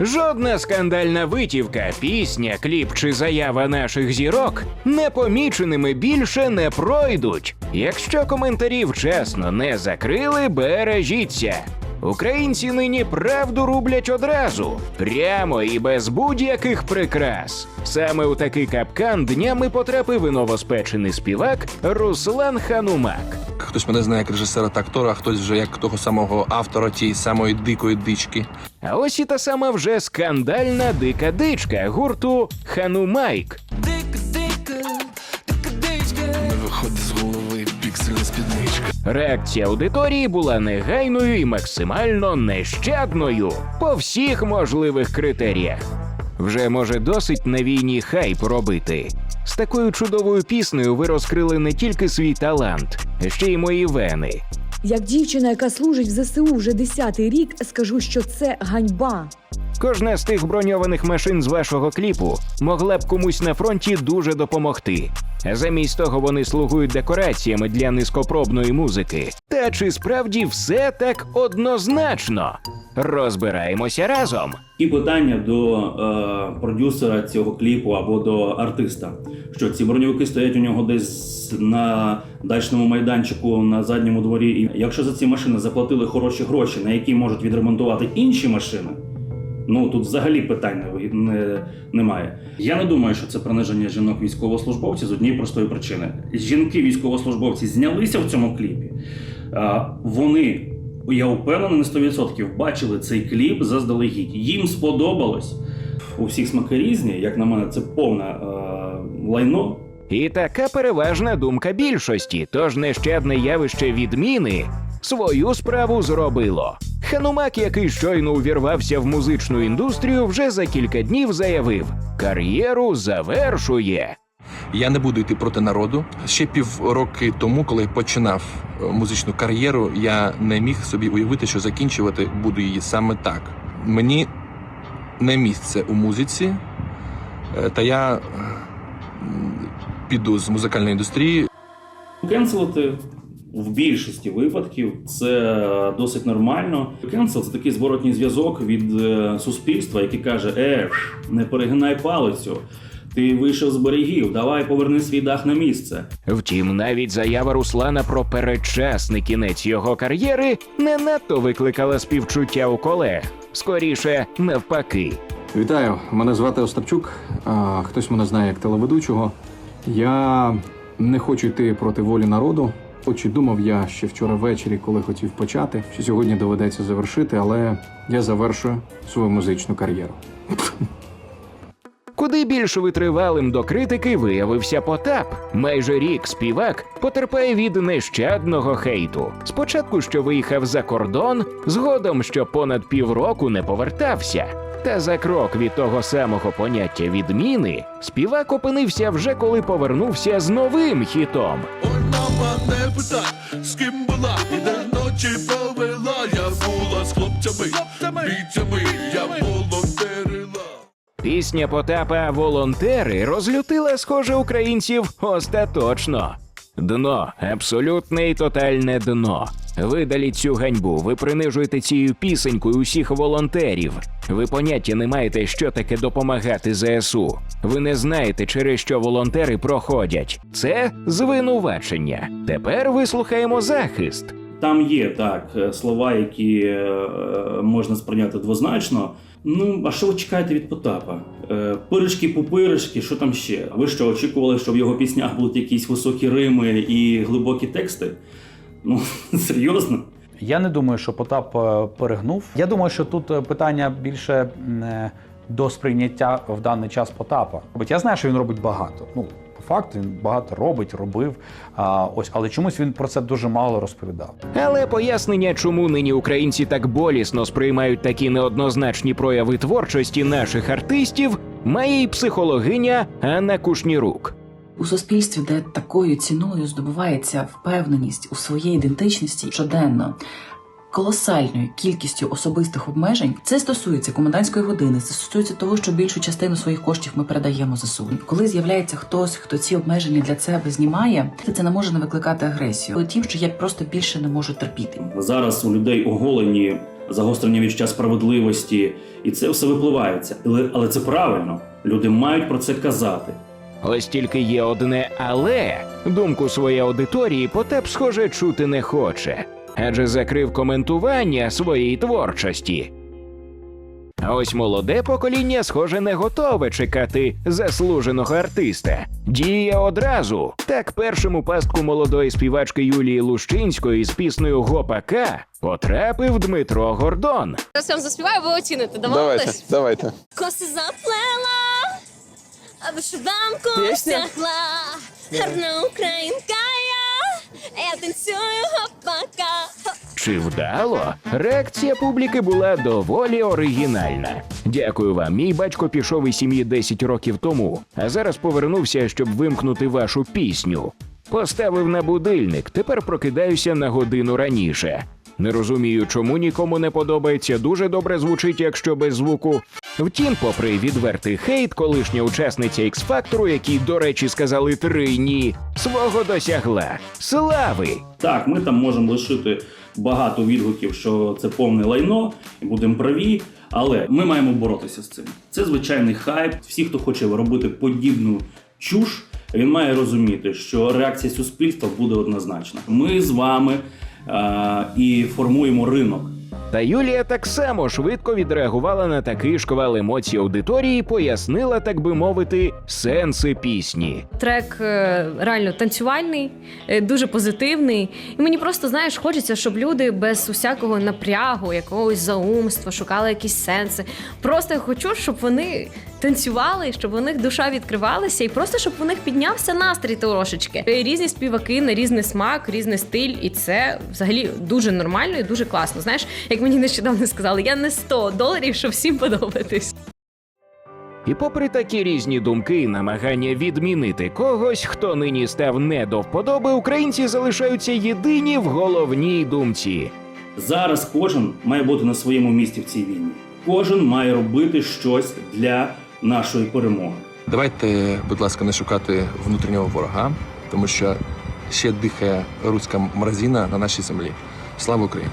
Жодна скандальна витівка, пісня, кліп чи заява наших зірок непоміченими більше не пройдуть. Якщо коментарів чесно не закрили, бережіться. Українці нині правду рублять одразу, прямо і без будь-яких прикрас. Саме у такий капкан днями потрапив і новоспечений співак Руслан Ханумак. Хтось мене знає як режисера та актора, а хтось вже як того самого автора тієї самої дикої дички. А ось і та сама вже скандальна дика дичка гурту Ханумайк. Виходить з голови піксельна спідничка. Реакція аудиторії була негайною і максимально нещадною по всіх можливих критеріях. Вже може досить на війні хайп робити. З такою чудовою піснею ви розкрили не тільки свій талант, ще й мої вени. Як дівчина, яка служить в ЗСУ вже десятий рік, скажу, що це ганьба. Кожна з тих броньованих машин з вашого кліпу могла б комусь на фронті дуже допомогти. Замість того вони слугують декораціями для низькопробної музики. Та чи справді все так однозначно? Розбираємося разом. І питання до е, продюсера цього кліпу або до артиста, що ці броньовики стоять у нього десь на дачному майданчику на задньому дворі. І якщо за ці машини заплатили хороші гроші, на які можуть відремонтувати інші машини, ну тут взагалі питань не, не, немає. Я не думаю, що це приниження жінок військовослужбовців з однієї простої причини. Жінки військовослужбовці знялися в цьому кліпі. Вони я впевнений на 100% бачили цей кліп заздалегідь. Їм сподобалось. У всіх смаки різні, як на мене, це повне е, лайно. І така переважна думка більшості, тож нещадне явище відміни свою справу зробило. Ханумак, який щойно увірвався в музичну індустрію, вже за кілька днів заявив: кар'єру завершує. Я не буду йти проти народу. Ще півроки тому, коли починав е, музичну кар'єру, я не міг собі уявити, що закінчувати буду її саме так. Мені не місце у музиці, е, та я е, піду з музикальної індустрії. Кенселити в більшості випадків це досить нормально. Кенсел це такий зворотній зв'язок від е, суспільства, який каже: Е, не перегинай палицю. Ти вийшов з берегів, давай поверни свій дах на місце. Втім, навіть заява Руслана про передчасний кінець його кар'єри не надто викликала співчуття у колег. Скоріше, навпаки. Вітаю, мене звати Остапчук. А, хтось мене знає як телеведучого. Я не хочу йти проти волі народу. Хоч думав я ще вчора ввечері, коли хотів почати, що сьогодні доведеться завершити, але я завершую свою музичну кар'єру. Куди більш витривалим до критики виявився Потап. Майже рік співак потерпає від нещадного хейту. Спочатку, що виїхав за кордон, згодом, що понад півроку не повертався. Та за крок від того самого поняття відміни співак опинився вже коли повернувся з новим хітом. Мене пита, з ким була і де ночі провела. Я була з хлопцями, бійцями, я волонтерила. Пісня Потапа Волонтери розлютила, схоже, українців остаточно. Дно, абсолютне і тотальне дно. Видаліть цю ганьбу. Ви принижуєте цією пісенькою усіх волонтерів. Ви поняття не маєте, що таке допомагати ЗСУ. Ви не знаєте, через що волонтери проходять. Це звинувачення. Тепер вислухаємо захист. Там є так е, слова, які е, е, можна сприйняти двозначно. Ну, а що ви чекаєте від Потапа? Е, пиришки пупиришки, що там ще? Ви що очікували, що в його піснях будуть якісь високі рими і глибокі тексти? Ну, серйозно? Я не думаю, що Потап е, перегнув. Я думаю, що тут е, питання більше е, до сприйняття в даний час Потапа. От я знаю, що він робить багато. Ну, по факту він багато робить, робив. А, ось, але чомусь він про це дуже мало розповідав. Але пояснення, чому нині українці так болісно сприймають такі неоднозначні прояви творчості наших артистів, має й психологиня Анна Кушнірук. У суспільстві, де такою ціною здобувається впевненість у своїй ідентичності щоденно, колосальною кількістю особистих обмежень, це стосується комендантської години, це стосується того, що більшу частину своїх коштів ми передаємо ЗСУ. Коли з'являється хтось, хто ці обмеження для себе знімає, це не може не викликати агресію. Тим, що я просто більше не можу терпіти. Зараз у людей оголені загострення відчуття справедливості, і це все випливається. Але, але це правильно. Люди мають про це казати. Ось тільки є одне але думку своєї аудиторії Потеп, схоже, чути не хоче, адже закрив коментування своєї творчості. А ось молоде покоління, схоже, не готове чекати заслуженого артиста. Діє одразу. Так першим у пастку молодої співачки Юлії Лущинської з піснею Гопака потрапив Дмитро Гордон. Зараз я вам заспіваю, ви оціните. Домовились? давайте. Коси заплела, а вишиванку втягла. Гарна українка я, я танцюю гопака. Чи вдало? Реакція публіки була доволі оригінальна. Дякую вам. Мій батько пішов із сім'ї 10 років тому, а зараз повернувся, щоб вимкнути вашу пісню. Поставив на будильник, тепер прокидаюся на годину раніше. Не розумію, чому нікому не подобається. Дуже добре звучить, якщо без звуку. Втім, попри відвертий хейт, колишня учасниця X-Factor, якій, до речі, сказали три ні, свого досягла слави. Так, ми там можемо лишити багато відгуків, що це повне лайно, і будемо праві. Але ми маємо боротися з цим. Це звичайний хайп. Всі, хто хоче робити подібну чуш, він має розуміти, що реакція суспільства буде однозначна. Ми з вами е- і формуємо ринок. Та Юлія так само швидко відреагувала на такий шквал емоцій аудиторії, і пояснила, так би мовити, сенси пісні. Трек е, реально танцювальний, е, дуже позитивний. І мені просто знаєш, хочеться, щоб люди без усякого напрягу, якогось заумства, шукали якісь сенси. Просто я хочу, щоб вони танцювали, щоб у них душа відкривалася, і просто щоб у них піднявся настрій трошечки. Е, Різні співаки на різний смак, різний стиль, і це взагалі дуже нормально і дуже класно. Знаєш, як мені нещодавно сказали, я не 100 доларів, щоб всім подобатись. І попри такі різні думки і намагання відмінити когось, хто нині став не до вподоби, українці залишаються єдині в головній думці. Зараз кожен має бути на своєму місці в цій війні. Кожен має робити щось для нашої перемоги. Давайте, будь ласка, не шукати внутрішнього ворога, тому що ще дихає руська мразіна на нашій землі. Слава Україні!